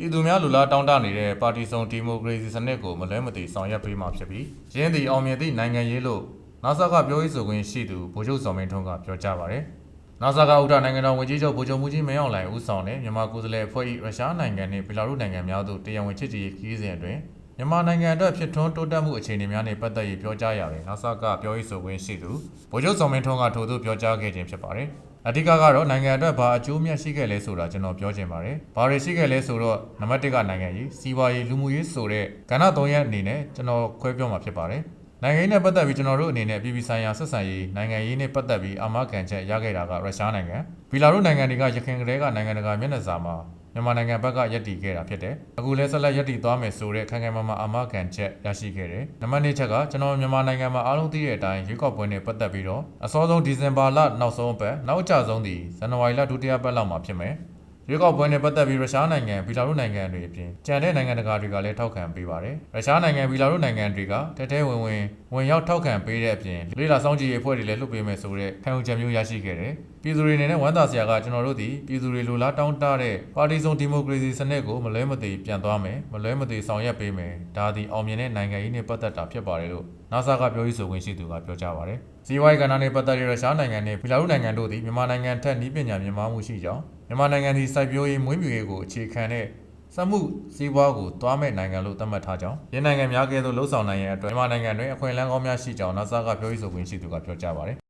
ပြည်သူများလူလားတောင်းတနေတဲ့ပါတီစုံဒီမိုကရေစီစနစ်ကိုမလွဲမသွေဆောင်ရွက်ပေးမှာဖြစ်ပြီးရင်းသည်အောင်မြင်သည့်နိုင်ငံရေးလို့နာဆာကပြောရေးဆိုခွင့်ရှိသူဗိုလ်ချုပ်စော်မင်းထွန်းကပြောကြားပါတယ်။နာဆာကဥဒနိုင်ငံတော်ဝန်ကြီးချုပ်ဗိုလ်ချုပ်မူကြီးမင်းအောင်လှိုင်ဦးဆောင်တဲ့မြန်မာကိုယ်စားလှယ်အဖွဲ့၏ရုရှားနိုင်ငံနှင့်ဘီလာရုစ်နိုင်ငံများသို့တရားဝင်ချစ်ကြည်ရေးခရီးစဉ်အတွင်းမြန်မာနိုင်ငံအတွက်ဖြစ်ထွန်းတိုးတက်မှုအခြေအနေများနှင့်ပတ်သက်၍ပြောကြားရတဲ့နာဆာကပြောရေးဆိုခွင့်ရှိသူဗိုလ်ချုပ်စော်မင်းထွန်းကထို့သို့ပြောကြားခဲ့ခြင်းဖြစ်ပါတယ်။ အဓိကကတော့နိုင်ငံအတွက်ဘာအကျိုးမြတ်ရှိခဲ့လဲဆိုတာကျွန်တော်ပြောချင်ပါတယ်။ဘာတွေရှိခဲ့လဲဆိုတော့နံပါတ်1ကနိုင်ငံရေးစီးပွားရေးလူမှုရေးဆိုတဲ့ကဏ္ဍ၃ရပ်အနေနဲ့ကျွန်တော်ခွဲပြောမှာဖြစ်ပါတယ်။နိုင်ငံရေးနဲ့ပတ်သက်ပြီးကျွန်တော်တို့အနေနဲ့ပြည်ပဆိုင်ရာဆက်ဆံရေးနိုင်ငံရေးနဲ့ပတ်သက်ပြီးအာမခံချက်ရခဲ့တာကရုရှားနိုင်ငံဘီလာရုစ်နိုင်ငံတွေကရခိုင်ကလေးကနိုင်ငံတကာမျက်နှာစာမှာ မြန်မာနိုင်ငံဘက်ကယက်တီခဲ့တာဖြစ်တယ်။အခုလဲဆက်လက်ယက်တီသွားမယ်ဆိုတဲ့ခိုင်ခိုင်မာမာအာမခံချက်ရရှိခဲ့တယ်။နံပါတ်2ချက်ကကျွန်တော်မြန်မာနိုင်ငံမှာအားလုံးသိတဲ့အတိုင်းရွေးကောက်ပွဲနဲ့ပတ်သက်ပြီးတော့အစောဆုံးဒီဇင်ဘာလနောက်ဆုံးအပတ်နောက်အကျဆုံးဒီဇန်နဝါရီလဒုတိယပတ်လောက်မှာဖြစ်မယ်။ ရွေးကောက်ပွဲနဲ့ပတ်သက်ပြီးရုရှားနိုင်ငံဘီလာရုစ်နိုင်ငံတွေအပြင်ကြံတဲ့နိုင်ငံတကာတွေကလည်းထောက်ခံပေးပါတယ်။ရုရှားနိုင်ငံဘီလာရုစ်နိုင်ငံတွေကတဲတဲဝင်ဝင်ဝင်ရောက်ထောက်ခံပေးတဲ့အပြင်လေးလာဆောင်ကြည့်ရေးအဖွဲ့တွေလည်းလွှတ်ပေးမယ်ဆိုတဲ့ခံယူချက်မျိုးရရှိခဲ့တယ်။ပြည်သူတွေအနေနဲ့ဝမ်းသာစရာကကျွန်တော်တို့ဒီပြည်သူတွေလိုလားတောင်းတတဲ့ပါတီစုံဒီမိုကရေစီစနစ်ကိုမလွဲမသွေပြန်သွားမယ်မလွဲမသွေဆောင်ရွက်ပေးမယ်ဒါသည်အောင်မြင်တဲ့နိုင်ငံရေးနဲ့ပတ်သက်တာဖြစ်ပါတယ်လို့ NASA ကပြောရေးဆိုခွင့်ရှိသူကပြောကြားပါတယ်။စီးပွားရေးကဏ္ဍနဲ့ပတ်သက်တဲ့ရုရှားနိုင်ငံနဲ့ဘီလာရုစ်နိုင်ငံတို့သည်မြန်မာနိုင်ငံထက်နည်းပညာမြင့်မားမှုရှိကြောင်းမြန်မာနိုင်ငံသည်စိုက်ပျိုးရေးမွေးမြူရေးကိုအခြေခံတဲ့စက်မှုစီးပွားကိုတွားမဲ့နိုင်ငံလို့သတ်မှတ်ထားကြောင်းရင်းနိုင်ငံများကဲ့သို့လှုပ်ဆောင်နိုင်ရန်အတွက်မြန်မာနိုင်ငံတွင်အခွင့်အလမ်းကောင်းများရှိကြောင်း NASA ကပြောရေးဆိုခွင့်ရှိသူကပြောကြားပါတယ်